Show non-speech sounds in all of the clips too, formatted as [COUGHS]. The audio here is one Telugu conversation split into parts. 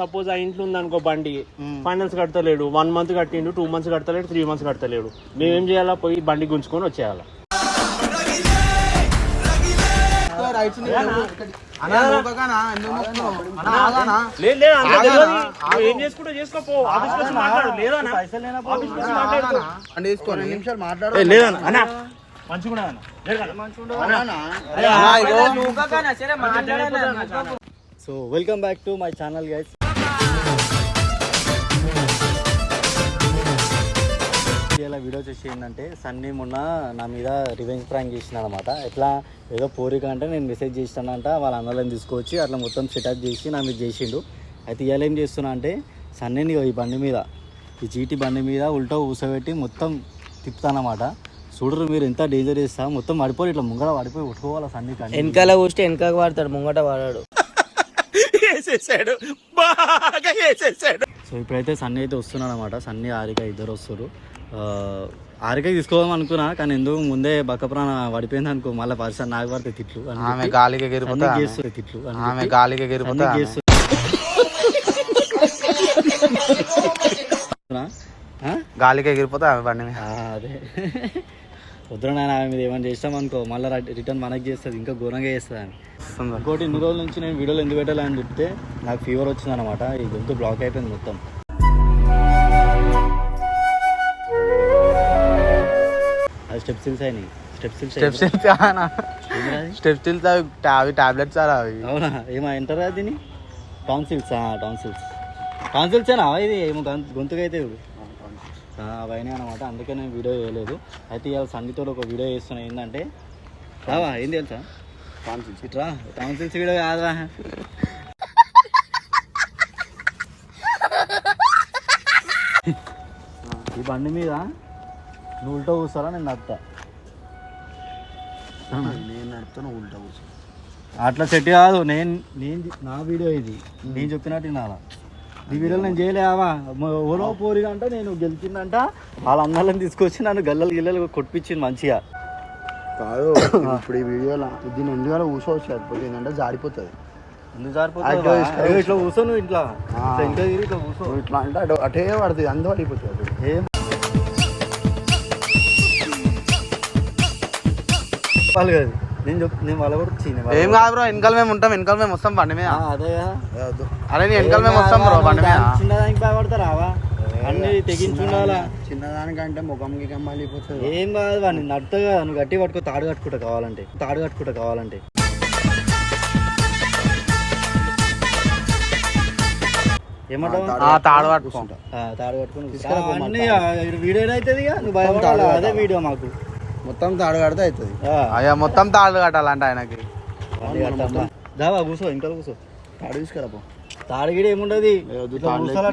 సపోజ్ ఆ ఇంట్లో ఉంది అనుకో బండి ఫైనల్స్ కడతలేడు. వన్ మంత్ కట్టిండు టూ మంత్స్ కడతలేడు త్రీ మంత్స్ కడతలేడు. మేమేం చేయాలా? పోయి బండి గుంజుకొని వచ్చేయాలా. లేదన్న. మంచిగా so welcome back to my channel guys. ఇలా వీడియో వచ్చేసి ఏంటంటే సన్నీ మొన్న నా మీద రివెంజ్ ప్రాంక్ చేసిన అనమాట ఎట్లా? ఏదో పోరిక అంటే నేను మెసేజ్ చేసినానంట వాళ్ళ అన్నలను తీసుకొచ్చి అట్లా మొత్తం సెటప్ చేసి నా మీద చేసిండు. అయితే ఇవాళ ఏం చేస్తున్నా అంటే సన్నీని ఈ బండి మీద ఈ చీటి బండి మీద ఉల్టా ఊసబెట్టి మొత్తం తిప్పుతానమాట చూడరు మీరు ఎంత డేంజర్ చేస్తా? మొత్తం పడిపోయి ఇట్లా ముంగట పడిపోయి ఉట్టుకోవాలి సన్నీ కానీ వెనకాల కూర్చి వెనకాల వాడతాడు ముంగట వాడాడు. వేసేసాడు బాగా వేసేసాడు సో ఇప్పుడైతే సన్నీ అయితే వస్తున్నాడు అనమాట సన్నీ ఆరిక ఇద్దరు వస్తారు ఆ, ఆరిక తీసుకోదాం అనుకున్నా కానీ ఎందుకు ముందే బక్క ప్రాణ పడిపోయింది అనుకో మళ్ళీ పరిసర నాకు పడితే తిట్లు ఆమె గాలికి ఎగిరిపోతే తిట్లు ఆమె గాలికి ఎగిరిపోతే? గాలికి ఎగిరిపోతే ఆమె బండి అదే. వద్దురా నాయన ఆమె మీద ఏమైనా చేస్తాం అనుకో మళ్ళీ రిటర్న్ మనకి చేస్తుంది ఇంకా ఘోరంగా చేస్తుంది వస్తుంది. ఇంకోటి ఇన్ని రోజుల నుంచి నేను వీడియోలు ఎందుకు పెట్టాలని చెప్తే నాకు ఫీవర్ వచ్చిందనమాట ఈ గొంతు బ్లాక్ అయిపోయింది మొత్తం. అది స్టెప్ సిల్స్ అయినాయి. స్టెప్ సిల్స్ స్టెప్స్ వెళ్తే అవి టాబ్లెట్స్ సార్ అవి. అవునా? ఏమో అంటారా దీన్ని? టాన్సిల్స్ టాన్సిల్స్ టాన్సిల్స్ ఏనా ఇది ఏమో గొంతు గొంతుగా అయితే ఇవి. ఆ, అవన్నీ అనమాట అందుకే నేను వీడియో చేయలేదు అయితే ఇవాళ సన్నితో ఒక వీడియో చేస్తున్నా. ఏంటంటే రావా? ఏం తెలుసా? టాన్సిల్స్ ఇట్రా టాన్సిల్స్ వీడియో కాదురా. ఈ బండి మీద నువ్వు ఉల్టా కూర్చోరా నేను నడుతా నేను నడుపుతాను ఉల్టా కూర్చో అట్లా సెట్ కాదు. నేను నేను నా వీడియో ఇది. నేను చెప్పినట్టు వినాలా? ఈ వీడియోలో నేను చేయలేవా ఓలో పోరిగా అంటే నేను గెలిచిందంట. వాళ్ళ అన్నాలను తీసుకొచ్చి నన్ను గల్లలు గిల్లలు కొట్టిపించింది మంచిగా. కాదు [COUGHS] ఇప్పుడు ఈ వీడియోలో దీని ఎందుకు అలా కూర్చోవచ్చు లేకపోతే ఏంటంటే జారిపోతుంది. ఎందుకు ఇట్లా కూర్చో నువ్వు ఇంట్లో ఇంకా ఇట్లా కూర్చో నువ్వు ఇట్లా అంటే అటు అటే పడుతుంది అందరూ అయిపోతుంది ఏం? వాళ్ళు కాదు నేను చెప్ నేను వాళ్ళ కూడా చీని ఏం కాదు బ్రో వెనకాల మేము ఉంటాం వెనకాల మేము వస్తాం బండి మీద. అదే అరే నీ వెనకాల మేము వస్తాం బ్రో బండి మీద. చిన్నదానికి భయపడతారావా అన్ని తెగించుండాలా? చిన్నదానికంటే ముఖం గిఖం మళ్ళీపోతుంది ఏం కాదు వాడిని నడుతా కదా నువ్వు గట్టి పట్టుకో తాడు కట్టుకుంటా కావాలంటే. తాడు కట్టుకుంటా కావాలంటే. తాడు పట్టుకో. ఆ, తాడు కట్టుకుని అన్ని వీడియో అవుతుంది నువ్వు భయపడాలి? అదే వీడియో మాకు. మొత్తం తాడు కడితే అవుతుంది. ఆ, అయ్యా మొత్తం తాడు కట్టాలంట ఆయనకి. దావా కూర్చో ఇంకా కూర్చో. తాడు తీసుకురా తాడు గిడ ఏముండదు.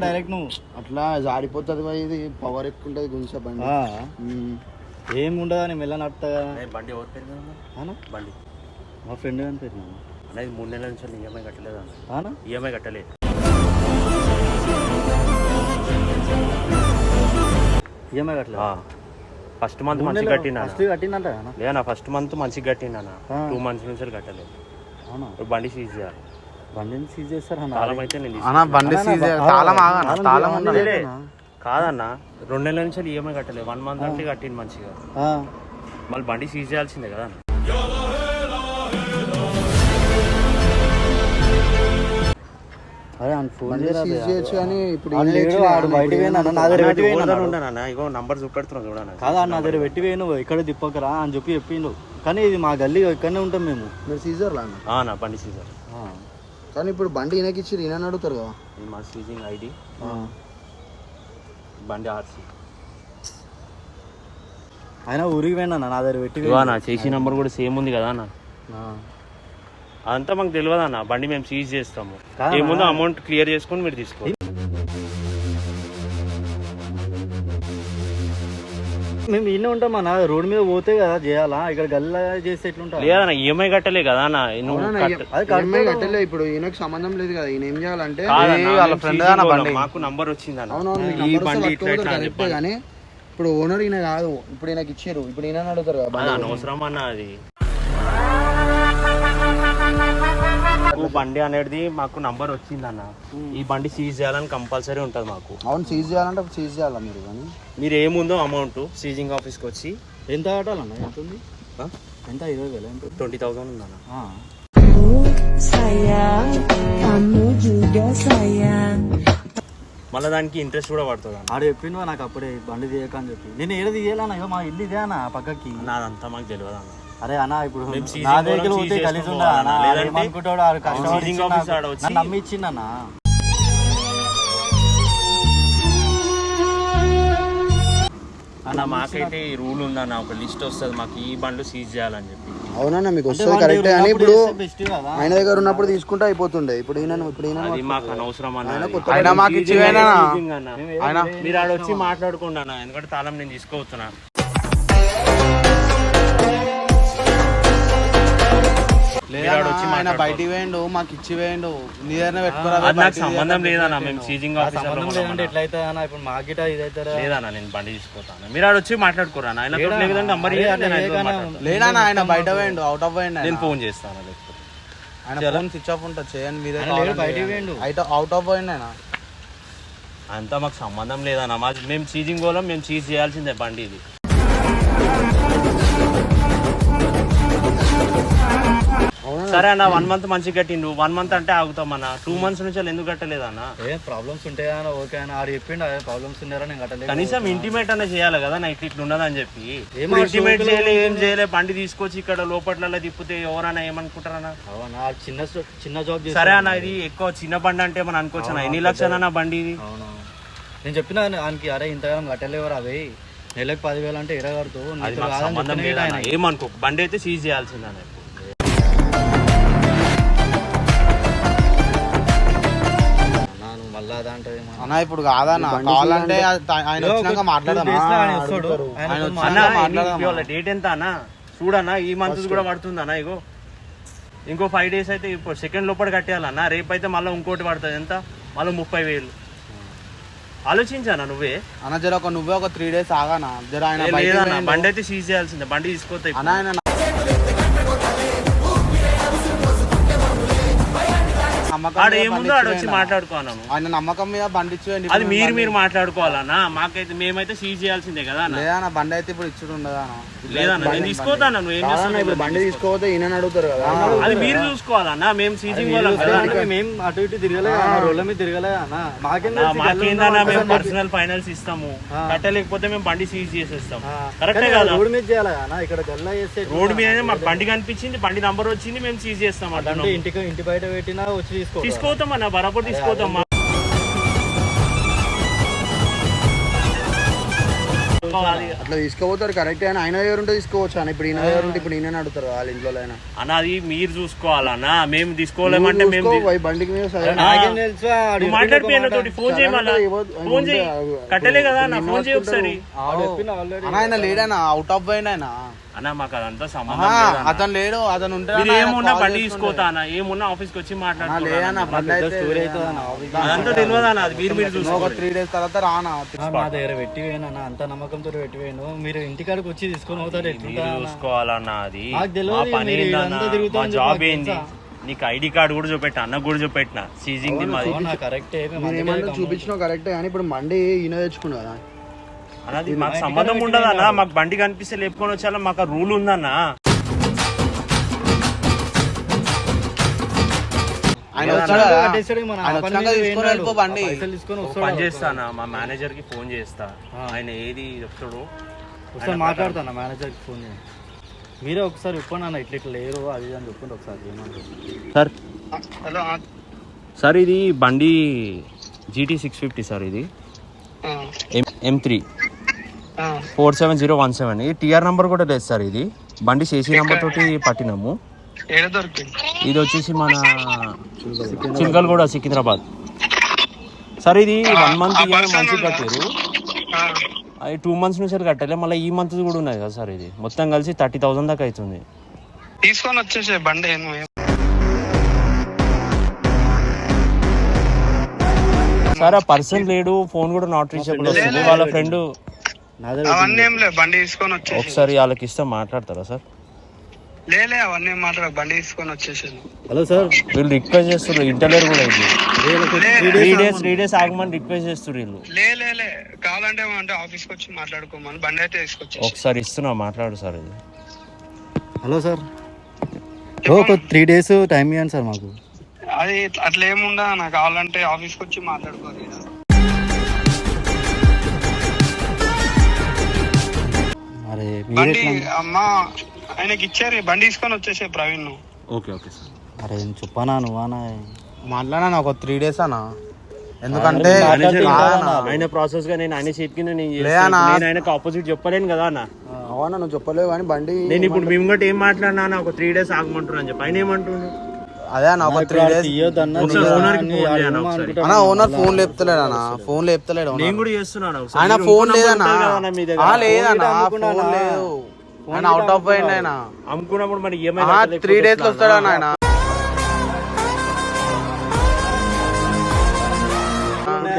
డైరెక్ట్ నువ్వు? అట్లా జారిపోతుంది భయ్ ఇది పవర్ ఎక్కువ ఉంటుంది గుంజ బండి. ఆ, ఉమ్. ఏం ఉండదని మెల్ల నడుతా కదా. బండి ఎవరు పేరు? బండి. మా ఫ్రెండ్ అని పేరు. అనేది మూడు నెలల నుంచి ఈఎంఐ కట్టలేదు అన్న? ఈఎంఐ కట్టలేదు ఈఎంఐ కట్టలేదు? ఫస్ట్ మంత్ మంచిగా కట్టినా ఫస్ట్ కట్టిందంట అన్న. లేదా ఫస్ట్ మంత్ మంచిగా కట్టినా. టూ మంత్స్ నుంచి కట్టలేదు. ఇప్పుడు బండి సీజ్ చేయాలి. బండిని సీజ్ చేస్తారు అన్న? తాళం అయితే నేను బండి సీజ్ తాళం తాళం. ఉండాలి. కాదన్న రెండు నెలల నుంచి ఈఎంఐ కట్టలేదు. వన్ మంత్ అంటే కట్టింది మంచిగా. ఆ, మళ్ళీ బండి సీజ్ చేయాల్సిందే కదా అరే ఫోన్. చేయొచ్చు ఇప్పుడు వాడు నా దగ్గర పెట్టి పోయినా అన్నాడు. ఉండనా ఇగో నంబర్ చూపెడుతున్నా చూడనా కాదా నా దగ్గర పెట్టి ఇక్కడ తిప్పకరా అని చెప్పి చెప్పిండు కానీ ఇది మా గల్లీ ఇక్కడనే ఉంటాం మేము మీరు సీజర్ నా బండి సీజర్ ఆ, కానీ ఇప్పుడు బండి ఈయనకి ఇచ్చి ఈయన అడుగుతారు కదా మా సీజింగ్ ఐడి ఆ. బండి ఆర్సీ ఆయన ఊరికి పోయినా అన్న, నా దగ్గర పెట్టి. అన్న చేసి నంబర్ కూడా సేమ్ ఉంది కదా అన్న ఆ. అదంతా మాకు తెలియదు అన్న. బండి మేము సీజ్ చేస్తాము. ఏముందో అమౌంట్ క్లియర్ చేసుకొని మీరు తీసుకో మేము ఇన్నే ఉంటాం అన్న. రోడ్డు మీద పోతే కదా చేయాలా? ఇక్కడ గల్లా చేస్తే ఎట్లుంటా లేదన్న ఈఎంఐ కట్టలే కదా అన్న. కట్ట- అది ఈఎంఐ కట్టలే ఇప్పుడు ఈయనకి సంబంధం లేదు కదా. ఈయన ఏం చేయాలంటే కాదన్న, వాళ్ళ మేము. మాకు నంబర్ వచ్చింది అన్న. అవునవును మీ ఈ number వస్తే బండి ఇట్లా పట్టుకోవద్దు ఇట్లా అని కరెక్టే చెప్పాను. కానీ ఇప్పుడు ఓనర్ ఈయన కాదు. ఇప్పుడు ఈయనకి ఇచ్చారు. ఇప్పుడు ఈయన అడుగుతారు కదా బండి అనవసరం అన్న అది? మాకు బండి అనేది మాకు నంబర్ వచ్చిందన్న. ఈ బండి సీజ్ చేయాలని కంపల్సరీ ఉంటుంది మాకు. అవును సీజ్ చేయాలంటే సీజ్ చేయాలా మీరు కానీ? మీరు ఏముందో అమౌంట్ సీజింగ్ ఆఫీస్కి వచ్చి ఎంత కట్టాలన్న? ఎంత ఉంది ఆ? ఎంత? ఇరవై వేలు? ట్వంటీ థౌసండ్ ఉందన్న. మళ్ళీ దానికి ఇంట్రెస్ట్ కూడా పడుతుంది అన్న ఆడు చెప్పిండు నాకు అప్పుడే బండి తీయక అని చెప్పి. నేను ఏడ తీయాలన్నా? ఇగో మా ఇల్లు ఇదే అన్న పక్కకి. నాదంతా మాకు తెలియదు అన్న అరే అన్న ఇప్పుడు నా దగ్గర పోతే కలిసి కష్టపడి ఇచ్చి నమ్మి ఇచ్చిండన్న అన్న మాకైతే ఈ రూల్ ఉందన్న ఒక లిస్ట్ వస్తుంది మాకు ఈ బండ్లు సీజ్ చేయాలని చెప్పి. అవునన్నా మీకు వస్తుంది కరెక్టే దగ్గర అని ఉన్నప్పుడు ఇప్పుడు ఆయన దగ్గర ఉన్నప్పుడు తీసుకుంటే అయిపోతుండే. ఇప్పుడు ఈయన ఇప్పుడు ఈయన అది మాకు అనవసరం అన్న. మాకు. ఆయన మీరు ఆడ వచ్చి మాట్లాడుకోండి అన్న ఎందుకంటే తాళం నేను తీసుకోవచ్చునా? ఆయన. బయటికి వేయండు మాకు ఇచ్చి వేయండు నీ దగ్గర పెట్టుకోరా అది నాకు సంబంధం లేదన్న మేము సీజింగ్ సంబంధం ఎట్లయితే అన్న ఇప్పుడు మా గిట లేదన్న నేను బండి మీరు ఆడ వచ్చి మాట్లాడుకోరా ఆయన నంబర్ బయట వేయండు అవుట్ ఆఫ్ వేయండి నేను. ఫోన్ చేస్తాను లేకపోతే? ఆయన ఫోన్ స్విచ్ ఆఫ్ ఉంటుంది చేయండి మీరే బయటికి వేయండు. అవుట్ ఆఫ్ పోయిండు ఆయన. అంతా మాకు సంబంధం లేదన్న మేము సీజింగ్ వాళ్ళం మేము సీజ్ చేయాల్సిందే బండి ఇది. సరే అన్న వన్ మంత్ మంచిగా కట్టిండు. వన్ మంత్ అంటే ఆగుతాం అన్న. టూ మంత్స్ నుంచి వాళ్ళు ఎందుకు కట్టలేదన్న ఏ ప్రాబ్లమ్స్ ఉంటాయా అన్న? ఓకే అన్న. ఆడు చెప్పిండు అదే ప్రాబ్లమ్స్ ఉన్నారా నేను కట్టలేదు కనీసం ఇంటిమేట్ అన్న. చేయాలి కదా నైట్ ఇట్లా ఉన్నదని చెప్పి. ఏం ఇంటిమేట్ చేయలే ఏం చేయలే బండి తీసుకొచ్చి ఇక్కడ లోపట్లలో తిప్పితే ఎవరైనా ఏమనుకుంటారన్నా అవునా? చిన్న చిన్న జాబ్ సరే అన్న ఇది ఎక్కువ చిన్న బండి అంటే మనం అనుకోవచ్చు అన్న? ఎన్ని లక్షలు అన్న బండి ఇది? నేను చెప్పిన ఆయనకి అరే ఇంతకాలం కట్టలేవరు అవి. నెలకు పదివేలు అంటే లేదన్న ఏమనుకో బండి అయితే సీజ్ చేయాల్సిందన్న అదంటే అన్న ఇప్పుడు కాదన్న కావాలంటే ఆ- ఆయన వచ్చినాక మాట్లాడదాం డేట్ ఎంత అన్న? చూడన్నా ఈ మంత్ కూడా పడుతుంది అన్న ఇగో. ఇంకో ఫైవ్ డేస్ అయితే ఇప్పుడు సెకండ్ లోపల కట్టేయాలన్న రేపు అయితే మళ్ళీ ఇంకోటి పడుతుంది. ఎంత? మళ్ళీ ముప్పై వేలు. ఆలోచించానా నువ్వే. అన్న జర ఒక నువ్వే ఒక త్రీ డేస్ ఆగానా జర ఆయన. బండి అయితే సీజ్ చేయాల్సిందే. బండి తీసుకోతే అన్న ఆడ మీద ఏముందో ఆడ వచ్చి ఆయన నమ్మకం మీద బండి ఇచ్చి వేయండి. అది మీరు మీరు మాట్లాడుకోవాలన్నా? మాకైతే మేమైతే సీజ్ చేయాల్సిందే కదా అన్న. లేదన్న బండి అయితే ఇప్పుడు ఇచ్చుడు ఉండదు లేదన్న నేను తీసుకోతాను నువ్వు ఏం ఇప్పుడు చేస్తావు బండి తీసుకోపోతే ఈయన అడుగుతారు కదా. అది మీరు చూసుకోవాలన్నా మేము సీజింగ్ వాళ్ళం కదా మేము అటు ఇటు తిరగలే రోడ్ల మీద తిరగలే అన్న. మాకేందన్నా మేము? పర్సనల్ ఫైనాన్స్ ఇస్తాము. కట్టలేకపోతే మేము బండి సీజ్ చేసేస్తాం. కరెక్టే కదా? రోడ్డు మీద చేయాలి ఇక్కడ గల్లా చేస్తే? రోడ్ మీదనే మాకు బండి కనిపించింది బండి నంబర్ వచ్చింది మేము సీజ్ చేస్తాం అంటే ఇంటికి ఇంటి బయట పెట్టినా వచ్చి తీసుకో. తీసుకోతాం అన్న బరాబర్ తీసుకోతాం అట్లా తీసుకోపోతారు కరెక్ట్ అని ఆయన దగ్గర ఉంటే తీసుకోవచ్చు అని ఇప్పుడు ఈయన దగ్గర ఉంటే ఇప్పుడు ఈయన అడుగుతారు వాళ్ళ ఇంట్లో అయినా అన్న అది మీరు చూసుకోవాలన్నా మేము తీసుకోలేమంటే మేము బండికి మీద సరే. నాకేం తెలుసు ఆడు నువ్వు మాట్లాడిపోయిన తోటి ఫోన్ చేయమన్నా ఫోన్ చేయి. కట్టలే కదా అన్న ఫోన్ చేయి ఒకసారి. ఆడు చెప్పిన ఆల్రెడీ అన్న ఆయన లేడైనా అవుట్ ఆఫ్ ఆయన అన్న మాకు అదంతా సంబంధం. అతను లేడు అతను ఉంటే మీరు ఏమున్నా బండి. తీసుకోతా అన్న ఏమున్నా ఆఫీస్కి వచ్చి మాట్లాడుతున్నా స్టోరీ అవుతుంది అన్న ఆఫీస్ అదంతా తెలియదు అన్న? అది మీరు మీరు నువ్వు ఒక చూసుకోవాలి త్రీ డేస్ తర్వాత రానా మా దగ్గర పెట్టి పోయినా అన్న అంత నమ్మకంతో పెట్టి పోయాను మీరు ఇంటికాడికి వచ్చి తీసుకొని పోతారు ఎట్లుంటా? చూసుకోవాలన్న అది. నాకు తెలియదు మా ఇక పని మీరు ఏందన్న? ఇదంతా తిరుగుతా మా అని జాబ్ ఏంది? నీకు ఐడి కార్డు కూడా చూపెట్టిన? అన్న కూడా చూపెట్టిన? సీజింగ్ ది మాది. కరెక్టే. మేము మీరు అందుకే ఏమన్నా గమ్మున- చూపించినా కరెక్టే కానీ ఇప్పుడు బండి ఈయన తెచ్చుకున్నా కదా అన్నది మాకు సంబంధం ఉండదు అన్న. మాకు బండి కనిపిస్తే లేపుకొని వచ్చాలో మాకు ఆ రూల్ ఉందన్న. ఆయన పని చేస్తానా మా మేనేజర్కి ఫోన్ చేస్తా. ఆయన ఏది చెప్తాడు ఒకసారి మాట్లాడతాను మేనేజర్కి ఫోన్ చేయండి మీరే ఒకసారి చెప్పండి అన్న ఇట్లా ఇట్లా లేరు అది అని చెప్పండి ఒకసారి సార్. సార్ ఇది బండి జీటీ సిక్స్ ఫిఫ్టీ సార్ ఇది. M three four seven zero one seven. ఈ టీఆర్ నంబర్ కూడా లేదు సార్ ఇది. బండి చేసి నంబర్ తోటి పట్టినాము. ఇది వచ్చేసి మన చిల్కల్ కూడా సికింద్రాబాద్. సార్ ఇది వన్ మంత్ ఇయర్ మంత్స్ కట్టారు అది టూ మంత్స్ నుంచి కట్టాలి మళ్ళీ ఈ మంత్ కూడా ఉన్నది కదా సార్ ఇది. మొత్తం కలిసి థర్టీ థౌసండ్ దాకా అవుతుంది. తీసుకొని వచ్చేసే బండి ఏమో. సార్ ఆ పర్సన్ లేడు ఫోన్ కూడా నాట్ రీచబుల్ వస్తుంది. వాళ్ళ ఫ్రెండ్ అవన్నీ ఏం లేదు బండి తీసుకొని వచ్చేసి ఒకసారి వాళ్ళకి ఇస్తే మాట్లాడతారా సార్? లేలే అవన్నీ మాట్లాడ బండి తీసుకొని వచ్చేసాను హలో సార్. వీళ్ళు రిక్వెస్ట్ చేస్తున్నారు ఇంటర్లేరు కూడా ఇది త్రీ డేస్ త్రీ డేస్ ఆగమని రిక్వెస్ట్ చేస్తున్నారు వీళ్ళు. లే లే లే కావాలంటే అంటే ఆఫీస్కి వచ్చి మాట్లాడుకోమని బండి అయితే ఒకసారి ఇస్తున్నా మాట్లాడు సార్ ఇది. Hello sir. ఒక త్రీ డేస్ టైం ఇవ్వండి సార్ మాకు. అది అట్లా ఏముండా నాకు కావాలంటే ఆఫీస్కి వచ్చి మాట్లాడుకోరు అరే బండి అమ్మా ఆయనకి ఇచ్చారు బండి తీసుకొని వచ్చేసే ప్రవీణ్ నువ్వు. Okay okay sir. అరే చెప్పానా నువ్వానా మాట్లాడాను ఒక త్రీ డేస్ అన్న. ఎందుకంటే ఆయన ప్రాసెస్గా నేను ఆయన నేను చేస్తాను. అన్న. నేను ఆయనకు ఆపోజిట్ చెప్పలేను కదా అన్న. అవునా నువ్వు చెప్పలేవు కానీ బండి నేను ఇప్పుడు మేము కూడా ఏం మాట్లాడినా అన్న, ఒక త్రీ డేస్ ఆగమంటున్నా అని చెప్పి. ఆయన ఏమంటుండు? అదే అన్న ఒక త్రీ డేస్ అన్న ఓనర్ ఫోన్ లేపుతలేడు అన్న ఫోన్ లేపుతలేడు owner. నేను కూడా చేస్తున్నాను ఒకసారి. ఆయన ఫోన్ లేదన్న. లేదన్న ఫోన్ లేదు ఆయన అవుట్ ఆఫ్ పోయింది ఆయన. అమ్ముకున్నప్పుడు మరి త్రీ డేస్లో వస్తాడు అన్న ఆయన.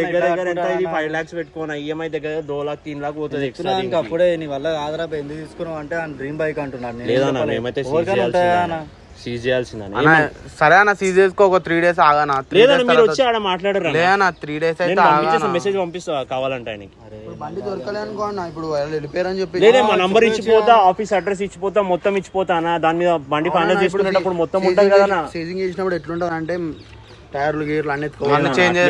దగ్గర దగ్గర ఎంత ఇది? ఫైవ్ లాక్స్ పెట్టుకోనా? ఈఎంఐ దగ్గర దో లాక్ తీన్ లాక్ పోతుంది ఎక్స్ట్రా అప్పుడే నీ వల్ల ఆదరా ఎందుకు తీసుకున్నావు అంటే డ్రీమ్ బైక్ అంటున్నాడు. నేను లేదన్నా చెప్పలే. మేమైతే సీజ్ చేయాల్సిందని. సరే అన్న సీజ్ చేసుకో ఒక త్రీ డేస్ ఆగానా? త్రీ లేదన్న మీరు వచ్చి ఆడ మాట్లాడరు? లేదన్న త్రీ డేస్ అయితే మెసేజ్ పంపిస్తా కావాలంటే ఆయనకి. బండి దొరకలే అనుకో అన్న ఇప్పుడు వెళ్ళిపోయారని చెప్పి లేదే మా నంబర్ ఇచ్చిపోతా ఆఫీస్ అడ్రస్ ఇచ్చిపోతా మొత్తం ఇచ్చిపోతా అన్న. దాని మీద బండి ఫైనల్ చేసుకునేటప్పుడు మొత్తం ఉంటుంది కదా. సీజింగ్ చేసినప్పుడు ఎట్లుంటది అంటే టైర్లు గీర్లు అన్ని చేంజ్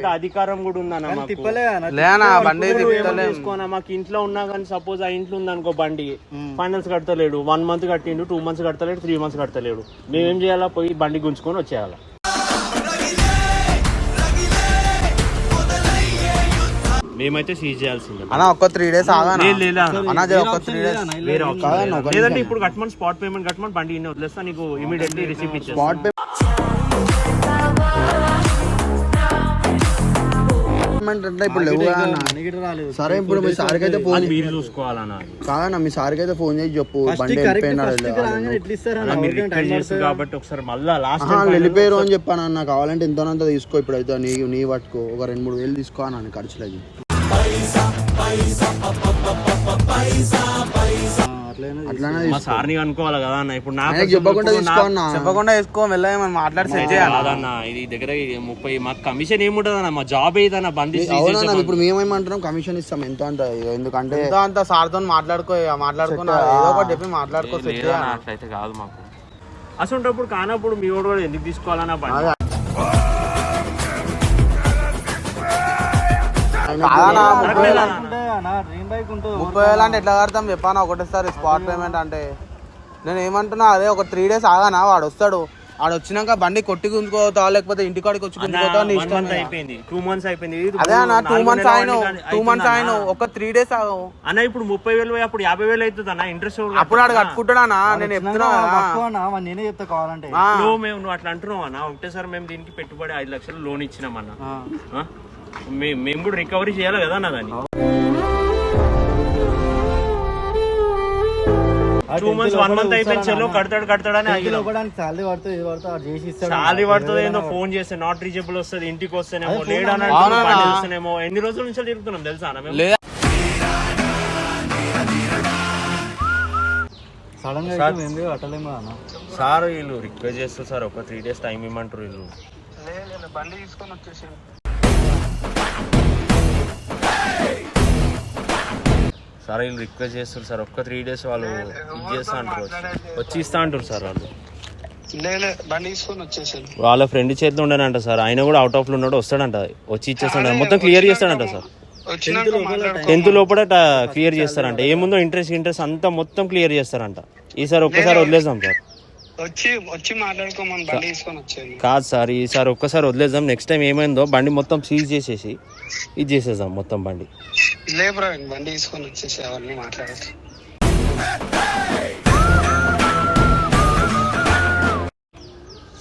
అంత అధికారం కూడా ఉందన్న మాకు. లేనా బండి ఇప్పుడు ఏమో మాకు ఇంట్లో ఉన్నా కానీ సపోజ్ ఆ ఇంట్లో ఉంది అనుకో బండి ఫైనల్స్ కడతలేడు. వన్ మంత్ కట్టిండు టూ మంత్స్ కడతలేడు త్రీ మంత్స్ కడతలేడు. మేమేం చేయాలా? పోయి బండి గుంజుకొని వచ్చేయాలా. మేమైతే సీజ్ చేయాల్సిందే. అన్న ఒక త్రీ డేస్ ఆగానా? లేదు, లేదు అన్న. అన్న జర ఒక త్రీ డేస్ వేరే option లేదు. లేదంటే ఇప్పుడు కట్టమని స్పాట్ పేమెంట్ కట్టమని బండి ఇన్ని వదిలేస్తా నీకు ఇమీడియట్లీ రిసీప్ట్ ఇచ్చేస్తా. స్పాట్ ఇప్పుడు లేవు సరే ఇప్పుడు మీ సార్కి అయితే ఫోన్ అది మీరు చూసుకోవాలన్నా. కాదన్న మీ సార్కి అయితే ఫోన్ చేసి చెప్పు. బండి వెళ్ళిపోయినాడు. కాబట్టి ఒకసారి మళ్ళా లాస్ట్ వెళ్ళిపోయారు అని చెప్పాను అన్న. కావాలంటే ఎంతోనంత తీసుకో ఇప్పుడైతే. నీ నీ పట్టుకో. ఒక రెండు మూడు వేలు తీసుకో అన్న ఖర్చులకి. మా సార్ని కనుక్కోవాలి కదా అన్న. ఇప్పుడు నాకు చెప్పకుండా చెప్పకుండా వేసుకో మెల్లగా మనం మాట్లాడి సెట్ చేయాలి? కాదన్న ఇది దగ్గర ముప్పై మాకు కమిషన్ ఏముంటది అన్న మా జాబ్ ఏదన్న అవునన్నా చేసే ఇప్పుడు మేమేమంటున్నాం? కమిషన్ ఇస్తాం. ఎంత అంట? ఎందుకంటే ఎంతో అంత సార్తో మాట్లాడుకో మాట్లాడుకున్నా ఏదో ఒకటి చెప్పి మాట్లాడుకో సెట్ చేయాలి? అట్లయితే కాదు మాకు. అసలు కానప్పుడు మీ వాడు కూడా ఎందుకు తీసుకోవాలన్నా ముప్పై వేలు? అంటే ఎట్లా కడతాం? చెప్పాను? ఒకటేసారి స్పాట్ పేమెంట్ అంటే. నేను ఏమంటున్నా అదే ఒక త్రీ డేస్ ఆగానా? వాడు వస్తాడు. వాడు వచ్చినాక బండి కొట్టి గుంజుకోతా లేకపోతే ఇంటికాడికి వచ్చి గుంజుకోతా నీ ఇష్టం అయిపోయింది. టూ మంత్స్ అయిపోయింది. అదే అన్న టూ మంత్స్ ఆయన టూ మంత్స్. ఆయన ఒక త్రీ డేస్ ఆగవు. అన్న ఇప్పుడు ముప్పై వేలు పోయి అప్పుడు యాభై వేలు అవుతుంది అన్న. ఇంట్రెస్ట్ అప్పుడు ఆడు కట్టుకుంటాడా? నేను చెప్తున్నా నేనే చెప్తా కావాలంటే. మేము నువ్వు అట్లా అంటున్నావు అన్న. ఒకటేసారి మేము దీనికి పెట్టుబడి ఐదు లక్షలు లోన్ ఇచ్చినామన్న మేము కూడా రికవరీ చేయాలి కదా అన్న దాన్ని. టూ మంత్స్ వన్ మంత్ అయిపోయింది చెల్లో కడతాడు కడతాడని శాలరీ పడుతుంది ఇది పడుతుంది అది చేసి ఇస్తాడు. చాలీ పడుతుంది ఏందో ఫోన్ చేస్తే నాట్ రీచబుల్ వస్తుంది ఇంటికి వస్తేనేమో లేడు అని వస్తేనేమో ఎన్ని రోజుల నుంచి తిరుగుతున్నాం తెలుసా మేము? సడన్గా అన్న. సార్ వీళ్ళు రిక్వెస్ట్ చేస్తారు సార్ ఒక త్రీ డేస్ టైం ఇవ్వమంటారు వీళ్ళు. లే లే, లే, బండి తీసుకొని వచ్చేసాను సార్ వీళ్ళు రిక్వెస్ట్ చేస్తారు సార్. ఒక్క త్రీ డేస్ వాళ్ళు ఇది చేస్తా అంటారు వచ్చి. ఇస్తా అంటారు సార్ వాళ్ళు. వాళ్ళ ఫ్రెండ్ చేతిలో ఉండనంట సార్. ఆయన కూడా అవుట్ ఆఫ్లో ఉన్నాడు వస్తాడంట. వచ్చి ఇచ్చేస్తాడంట. మొత్తం క్లియర్ చేస్తాడంట సార్. టెన్త్ లోపల క్లియర్ చేస్తారంట. ఏముందో ఇంట్రెస్ట్ ఇంట్రెస్ట్ అంతా మొత్తం క్లియర్ చేస్తారంట. ఈసారి ఒక్కసారి వదిలేద్దాం సార్. వచ్చి వచ్చి మాట్లాడుకోమని బండి తీసుకొని వచ్చాను. కాదు సార్ ఈసారి ఒక్కసారి వదిలేద్దాం. నెక్స్ట్ టైం ఏమైందో బండి మొత్తం సీజ్ చేసేసి ఇది చేసేద్దాం మొత్తం బండి. లే ప్రవీణ్ బండి తీసుకొని వచ్చేసి అవన్నీ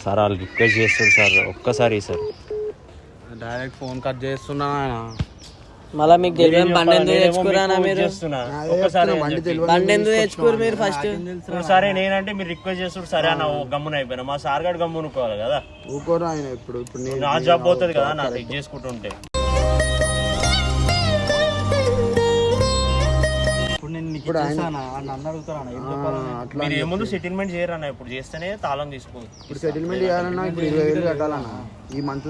సార్ వాళ్ళు రిక్వెస్ట్ చేస్తారు సార్ ఒక్కసారి సార్. డైరెక్ట్ ఫోన్ కట్ చేస్తున్నా ఆయన. మళ్ళా మీకు తెలియని బండి ఎందుకు తెచ్చుకురానా మీరు? బండి తెలియదు ఎందుకు తెచ్చుకోరు మీరు ఫస్ట్ ఇప్పుడు సరే నేనంటే మీరు రిక్వెస్ట్ చేస్తారు సరే అన్న గమ్మున అయిపోయినా. మా సార్ గారు గమ్మునుకోవాలి కదా. ఊకోరా ఆయన ఇప్పుడు ఇప్పుడు నా జాబ్ పోతుంది కదా నాకు ఇది చేసుకుంటుంటే అట్లా మీరు ఏముందు సెటిల్మెంట్ చేయరన్న ఇప్పుడు చేస్తేనే తాళం తీసుకో ఇప్పుడు సెటిల్మెంట్ చేయాలన్నా ఇప్పుడు ఇరవై వేలు కట్టాలన్నా ఈ మంత్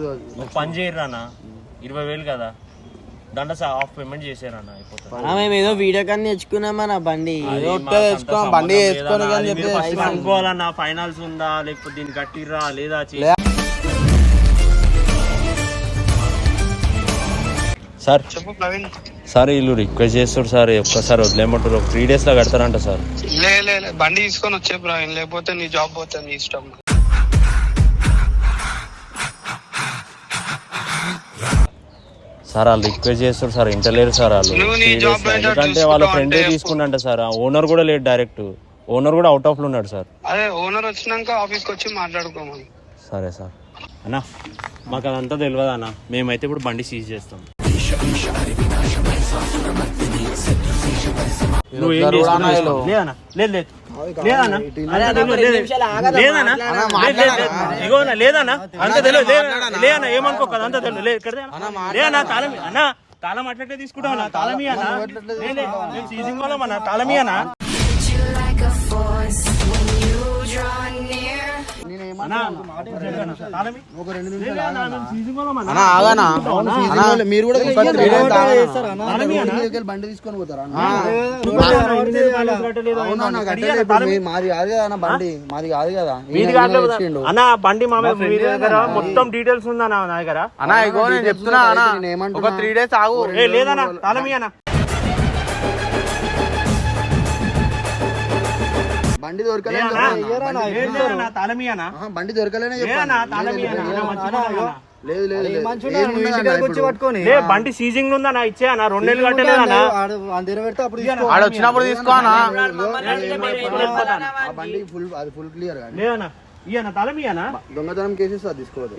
పని చేయరన్న ఇరవై వేలు కదా. హాఫ్ పేమెంట్ అయిపోతుంది. మేము ఏదో వీడియో కానీ తెచ్చుకున్నామా నా బండి. బండి కనుక్కోవాలన్న ఫైనాన్స్ ఉందా లేకపోతే దీన్ని కట్టిర్రా లేదా సార్. చెప్పు సార్ వీళ్ళు రిక్వెస్ట్ చేస్తారు సార్ ఒక్కసారి వదిలేయమంటారు ఒక త్రీ కడతారంట సార్. లే లే లే, బండి తీసుకొని వచ్చే ప్రవీణ్ లేకపోతే నీ జాబ్ పోతుంది నీ ఇష్టం. సార్ వాళ్ళు రిక్వెస్ట్ చేస్తారు సార్ ఇంటలేరు సార్ వాళ్ళు. ఎందుకంటే వాళ్ళ ఫ్రెండే అంటే తీసుకున్నంట సార్. ఓనర్ కూడా లేడు డైరెక్ట్ ఓనర్ కూడా అవుట్ ఆఫ్లో ఉన్నాడు సార్. అదే ఓనర్ వచ్చినాక ఆఫీస్కి వచ్చి మాట్లాడుకోమని సరే సార్. అన్నా మాకు అదంతా తెలియదు అన్న. మేమైతే ఇప్పుడు బండి సీజ్ చేస్తాం. నువ్వు ఏం లేదు లేదు. లేదన్నా? లేదన్నా. అంత తెలియదు లేదన్నా? ఏమనుకో కదా అంత తెలియదు. లేదన్నా తాళం అన్న తాళం అట్లట్లే తీసుకుంటాం అన్న. తాళమి అన్న. తాళమి అన్న. మీ దగ్గర బండి తీసుకొని పోతారా? మాది కాదు కదా బండి. మాది కాదు కదా. అన్న బండి మొత్తం డీటెయిల్స్ ఉందా నా దగ్గర అన్నా ఇగో నేను చెప్తున్నా అన్నా? ఒక త్రీ డేస్ ఆగు. లేదన్నా తాళమి అన్న బండి దొరకలేని లేదన్నా, చెప్పండి. లేదు, లేదన్నా, తాళమి అన్న ఆహా, బండి దొరకలేనే. లేదు లేదు. పట్టుకొని బండి సీజింగ్ ఉందా? నా ఇచ్చే అన్న రెండు నెలలు కట్టలేదన్నా అందర పెడితే అప్పుడు. ఆడ వచ్చినప్పుడు తీసుకో అన్నా. ఆ బండి ఫుల్ అది ఫుల్ క్లియర్ కానీ. లేదన్నా ఇయన తాళమి అన్న దొంగతనం కేసెస్ అది తీసుకోవద్దు.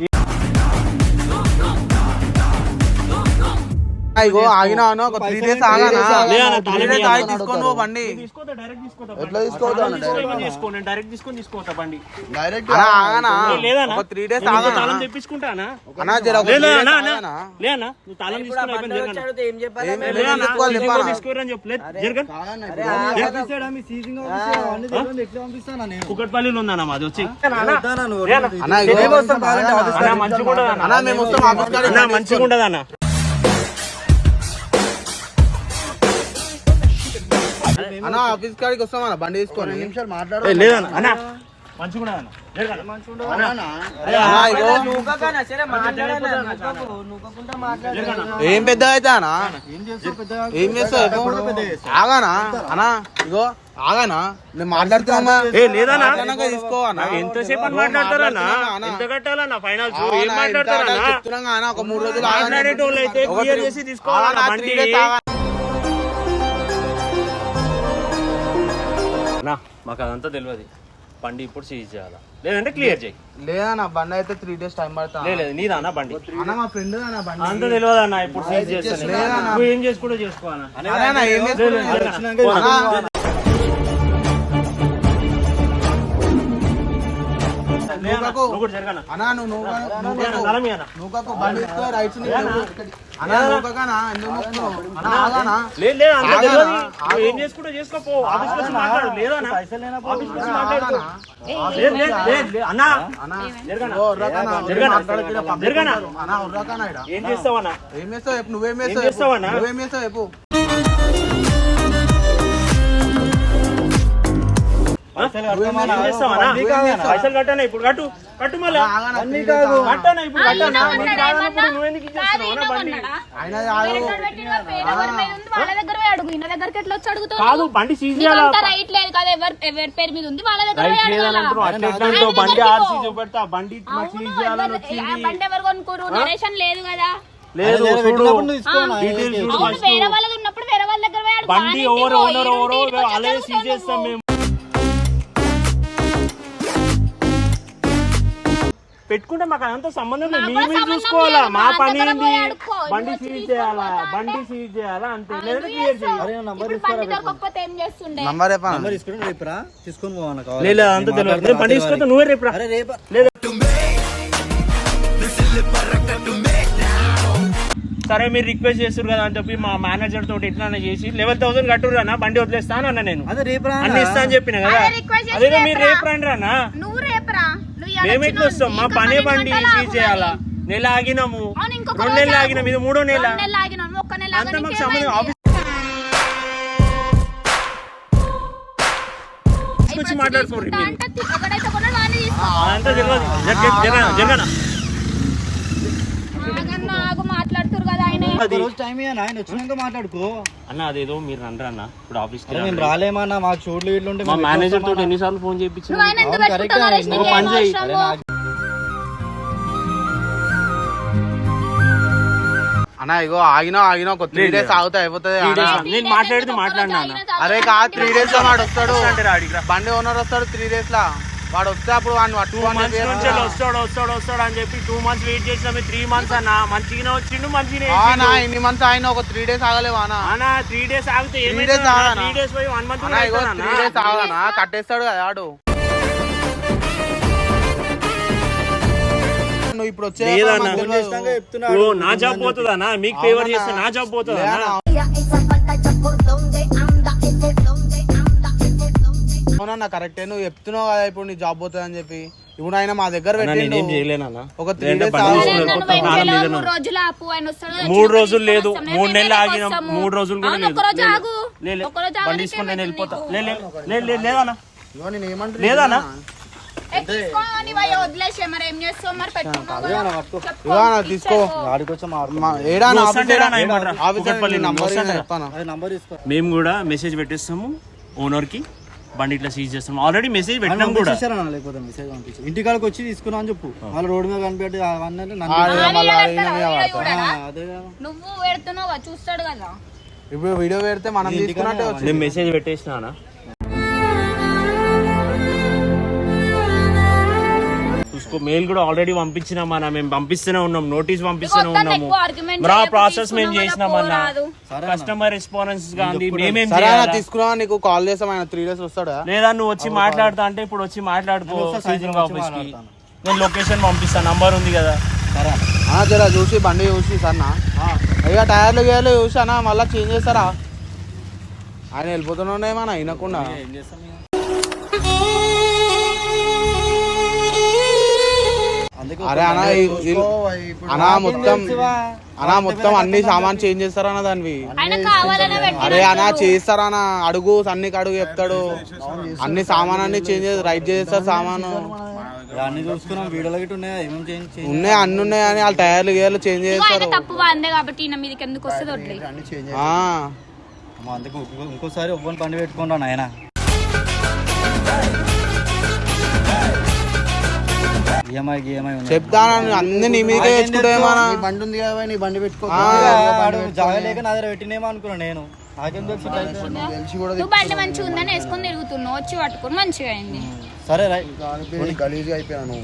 ఇగో ఆగినా అన్న ఒక త్రీ డేస్ ఆగానా? త్రీ తాళమి డేస్ అన్న. ఆగి తీసుకొని పో బండి. ఎట్లా తీసుకోవద్దు డైరెక్ట్ తీసుకొని బండి. డైరెక్ట్ ఆగానా? ఒక త్రీ డేస్ ఆగానా? తాళం తెప్పించుకుంటానా అన్నా. జర ఒక నువ్వు తాళం తీసుకుని అయిపోయింది ఏం చెప్పాలి? తీసుకోరని చెప్పలేదు జరగను. కుకట్పల్లిలో ఉందన్న మాది వచ్చి. అన్న మంచిగా ఉండదు అన్నా. అన్న ఆఫీస్ కాడికి వస్తాం అన్న బండి తీసుకొని. నిమిషాలు ఏ, మాట్లాడు లేదన్న అన్న. మంచిగా. ఏం పెద్ద అయితే అన్న? ఏం చేస్తావు. ఆగానా? అన్నా ఇగో ఆగానా? నేను మాట్లాడుతున్నా. ఏ లేదన్నా. తీసుకో అన్న. ఎంతసేపు అని మాట్లాడతారన్నా ఎంత కట్టాలన్నా? ఏం చెప్తున్నా అన్న? ఒక మూడు రోజులు చేసి అన్నా మాకు అదంతా తెలియదు బండి ఇప్పుడు సీజ్ చేయాలా? లేదంటే క్లియర్ చేయి. లేదన్న బండి అయితే త్రీ డేస్ టైం పడతా. లేదు లేదు నీదా అన్న బండి? అన్న మా ఫ్రెండ్ బండి? అంత తెలియదు అన్న ఇప్పుడు సీజ్ చేస్తాను. నువ్వు ఏం చేసుకుంటూ అన్న, తలమి అన్న నువ్వు కాకు, బండి తీసుకో రైట్స్ని లేవు. అన్న నువ్వు కాకనా, ఎందుకు నొక్కుతున్నావు? అన్న ఆగానా లేదు లేదు అంత ఆగనా? తెలియదు. నువ్వు ఏం చేసుకుంటూ చేసుకోపో. ఆఫీస్ వచ్చి మాట్లాడు. లేదన్నా ఆఫీస్ వచ్చి మాట్లాడుకో లేదు లేదు లేదు లేదు. అన్నా. అన్న. జరగనా? ఓ, ఉర్రకన్నా, జరగనా? మాట్లాడకు, ఈడ public జరగనా? ఉంటారు. అన్న ఉర్రకన్నా ఈడ. ఏం చేస్తావన్నా ఏం చేస్తావు? నువ్వేం చేస్తావు? నువ్వేం చేస్తావు చెప్పు? పైసలు కట్టానా? ఇప్పుడు కట్టు. కట్టు మళ్ళా. కాదు. కట్టానా? ఇప్పుడు కట్టానా? బండి? కాదు. సీజ్ రైట్ లేదు కదా ఎవరి ఎవరి పేరు మీద ఉంది వాళ్ళ దగ్గర? బండి ఆర్సీ చూపెడతా. బండి మాకు సీజ్ చేయాలని ఎవరు- వచ్చింది. ఆ బండి ఎవరు కొనుక్కోరు? నరేషన్ లేదు కదా. లేదు చూడు. పెట్టినప్పుడు నువ్వు తీసుకోనా? డీటెయిల్స్ చూడు అవును ఫస్ట్ వేరే వాళ్ళది ఉన్నప్పుడు వేరే వాళ్ళ దగ్గర పోయి అడుగు. బండి కానీ ఎవరు ఇంటికి ఓనర్ వచ్చి అలాగే సీజ్ చేస్తాం. మేము. పెట్టుకుంటే మాకు అదంతా సంబంధం లేదు. చూసుకోవాలా. మా పని అడుక్కో. బండి సీజ్ చేయాలా? బండి సీజ్ చేయాలా అంతే లేదంటే క్లియర్ చేయాలి నంబర్ నంబర్ తీసుకుని రేపు రా తీసుకొని పోవాలన్నా కావాలి. లేదు అంత నేను తెలియదు. మాట్లాడతా నేను బండి తీసుకొస్తా నువ్వే రేపు రా అరే రేపు. లేదు. సరే మీరు రిక్వెస్ట్ చేస్తారు కదా అని చెప్పి మా మేనేజర్ తోటి ఎట్లా చేసి లెవెన్ థౌసండ్ కట్టుర్రు అన్న బండి వదిలేస్తాను అన్న నేను. అదే రేపు అన్ని ఇస్తా అని చెప్పిన కదా? అదే మీరు. రేపు రండి అన్న నువ్వు రేపరా నువ్వు ఇవాళ మేము ఎట్లా. వస్తాం మా పనే బండి చేయాలా. నెల ఆగినాము రెండు నెలలు ఆగు. ఆగినాం ఇది మూడో నెల అంతా మాకు సంబంధం ఏమైంది? ఆఫీస్ వచ్చి ఇప్పుడు మాట్లాడుకోండి. అంతా రోజు టైం ఇయ్యనా? ఆయన వచ్చినాక మాట్లాడుకో. అన్న అదేదో మీరు రండి అన్న. ఇప్పుడు ఆఫీస్ మేము రాలేమన్నా మాకు ఇట్లు ఉంటే మా మేనేజర్ తోటి ఎన్నిసార్లు ఫోన్ పని చేయి. అన్న ఇగో ఆగినా ఆగినా ఒక త్రీ డేస్ ఆగితే అయిపోతుంది? నేను మాట్లాడితే మాట్లాడినా. అరే కాదు త్రీ డేస్లో వాడు వస్తాడు. బండి ఓనర్ వస్తాడు త్రీ డేస్ లా. వాడు వస్తే అప్పుడు వాడిని టూ మంత్స్ నుంచి వస్తాడు వస్తాడు వస్తాడు అని చెప్పి టూ మంత్స్ వెయిట్ చేసినా త్రీ మంత్స్ అన్న. మంచిగానే వచ్చిండు మంచిగానే చేసిండు. ఇన్ని మంత్స్ ఆయన ఒక త్రీ డేస్ ఆగలేవా అన్న. అన్న త్రీ డేస్ ఆగితే? త్రీ డేస్ పోయి వన్ మంత్ అన్న ఇగో త్రీ డేస్ ఆగనా? కట్టేస్తాడు కదా వాడు. నువ్వు ఇప్పుడు వచ్చే నా జాబ్ పోతుందా అన్న మీకు ఫేవర్ చేస్తే నా జాబ్ పోతుందా. అవునన్న కరెక్టే నువ్వు చెప్తున్నావు కదా ఇప్పుడు నీ జాబ్ పోతుంది అని చెప్పి. ఇప్పుడు ఆయన మా దగ్గర నేనేం పెట్టిండు. చేయలేనన్నా ఒక త్రీ డేస్ మూడు రోజులు లేదు. మూడు మేము నెలలు ఆగినాం. మూడు రోజులు కూడా లేదు. బండి తీసుకొని నేను వెళ్ళిపోతా. లేదన్నా. లేదన్నా మేము కూడా మెసేజ్ పెట్టేస్తాము ఓనర్కి బండి ఇట్లా సీజ్ చేస్తాం ఆల్రెడీ మెసేజ్ పెట్టినాం కూడా. లేకపోతే మెసేజ్ పంపించి. ఇంటికాడికి వచ్చి తీసుకున్నా అని చెప్పు. మళ్ళీ రోడ్డు మీద కనిపెట్టి అదే నువ్వు పెడుతున్నావు? చూస్తాడు కదా. ఇప్పుడు వీడియో పెడితే మనం తీసుకున్నట్టే మెసేజ్ పెట్టేసినా చూసుకో. మెయిల్ కూడా ఆల్రెడీ పంపించినామన్నా మేము పంపిస్తూనే ఉన్నాం. నోటీస్ పంపిస్తూనే ఉన్నాము. మరి ఆ చేయకు, ప్రాసెస్ మేము పోరాదు. కస్టమర్ రెస్పాన్స్ గాంధీ మేమేం సరే అన్న చేయాలా? తీసుకున్నా నీకు కాల్ చేస్తాం ఆయన త్రీ డేస్ వస్తాడా? లేదా నువ్వు వచ్చి మాట్లాడుతా అంటే ఇప్పుడు వచ్చి మాట్లాడుకో నేను సాయంత్రం వచ్చి ఆఫీస్కి. నేను లొకేషన్ పంపిస్తాను నంబర్ ఉంది కదా. సరే అన్న. ఆ, జర చూసి బండి చూసి సన్న అయ్యా టైర్లు గేర్లు చూసి అన్న మళ్ళీ చేంజ్ చేస్తారా? ఆయన వెళ్ళిపోతున్నాడేమన్నా వినకుండా. ఏం చేస్తాం ఇక? అరే ఈ- అన్న మొత్తం అన్న మొత్తం అన్ని సామాన్ చేంజ్ చేస్తారన్న దానివి. ఆయన అరే అన్న చేస్తారన్న అడుగు సన్నికి అడుగు చెప్తాడు. అన్ని సామాన్ అన్ని చేంజ్ రైట్ చేస్తారు సామాను. ఉన్నాయా? అన్ని ఉన్నాయి అని వాళ్ళ టైర్లు గేర్లు చేంజ్ ఆయన చేస్తారు. తప్పు అందే కాబట్టి ఈయన మీదకి ఈఎంఐ ఈఎంఐ చెప్తాను అన్ని నీ మీదకే తెచ్చుకుంటామన్నా నీ బండి ఉంది కదా నీ బండి పెట్టుకో. జాగలేక నా దగ్గర పెట్టినేమో అనుకున్నా నేను. నువ్వు బండి మంచిగా ఉందని వేసుకొని తిరుగుతున్నావు. వచ్చి పట్టుకొని మంచిగా అయింది. సరే గలీజ్గా అయిపోయాను?